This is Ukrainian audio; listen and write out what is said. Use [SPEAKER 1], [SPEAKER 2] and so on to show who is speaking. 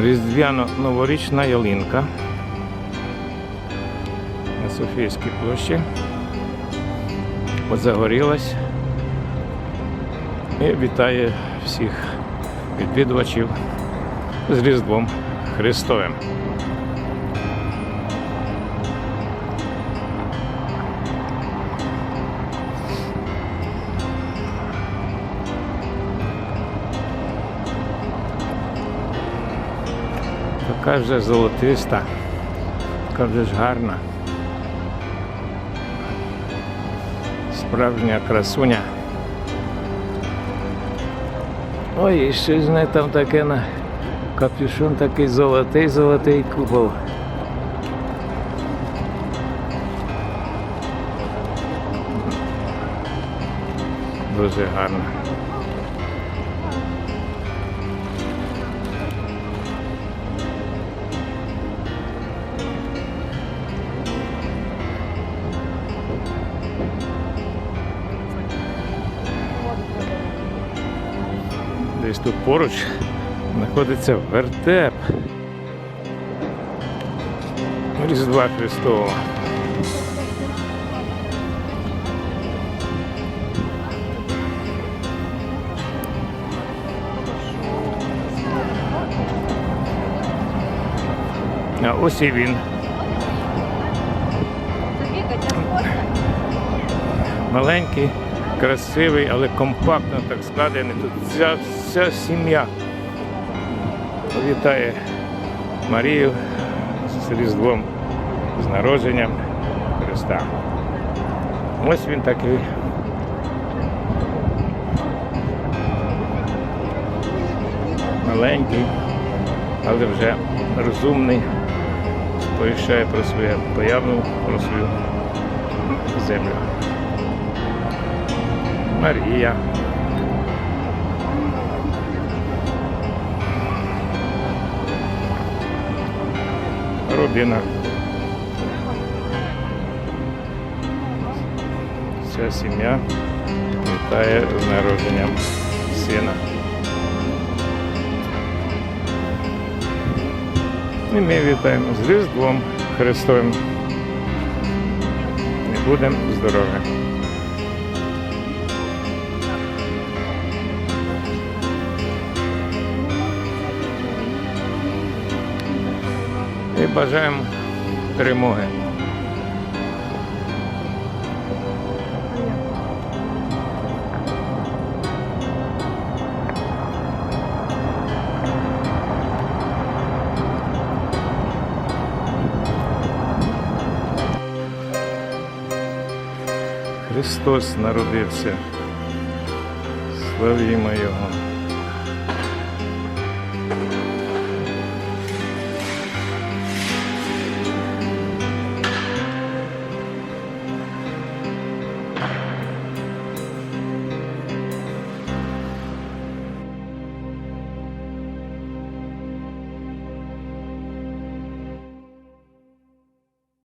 [SPEAKER 1] Різдвяно-новорічна ялинка на Софійській площі. От загорілась і вітає всіх відвідувачів з Різдвом Христовим. Така вже золотиста, така гарна. Справжня красуня. Ой, і щось з неї там таке на капюшон такий золотий, золотий купол. Дуже гарно. Десь тут поруч знаходиться вертеп Різдва Христового. А ось і він. Маленький, красивий, але компактно так складений. Тут вся, вся сім'я вітає Марію з Різдвом, з народженням Христа. Ось він такий. Маленький, але вже розумний, сповіщає про своє появу, про свою землю. Марія. Родина. Вся сім'я вітає з народженням сина. І ми вітаємо з Різдвом Христовим. І будемо здорові. Бажаємо перемоги. Христос народився. Славімо Його.